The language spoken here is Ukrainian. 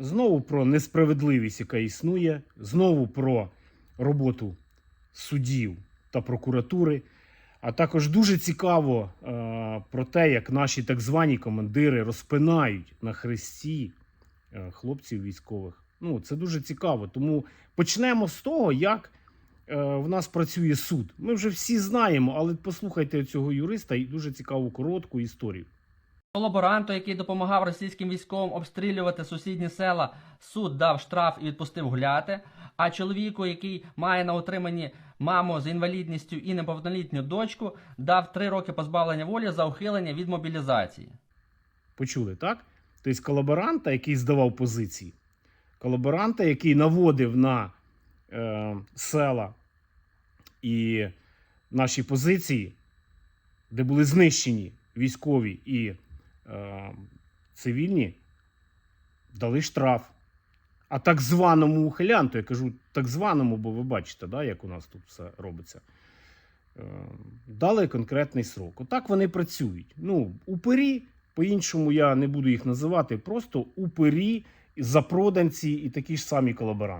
Знову про несправедливість, яка існує, знову про роботу судів та прокуратури. А також дуже цікаво е, про те, як наші так звані командири розпинають на хресті е, хлопців військових. Ну, це дуже цікаво. Тому почнемо з того, як е, в нас працює суд. Ми вже всі знаємо, але послухайте цього юриста і дуже цікаву коротку історію. Колаборанту, який допомагав російським військовим обстрілювати сусідні села, суд дав штраф і відпустив гуляти. А чоловіку, який має на утриманні маму з інвалідністю і неповнолітню дочку, дав три роки позбавлення волі за ухилення від мобілізації. Почули, так? Тобто колаборанта, який здавав позиції, колаборанта, який наводив на е, села і наші позиції, де були знищені військові і цивільні, дали штраф. А так званому ухилянту, я кажу так званому, бо ви бачите, да, як у нас тут все робиться. е, Дали конкретний срок. Отак вони працюють. Ну, упирі, по-іншому я не буду їх називати, просто упирі, запроданці і такі ж самі колаборанти.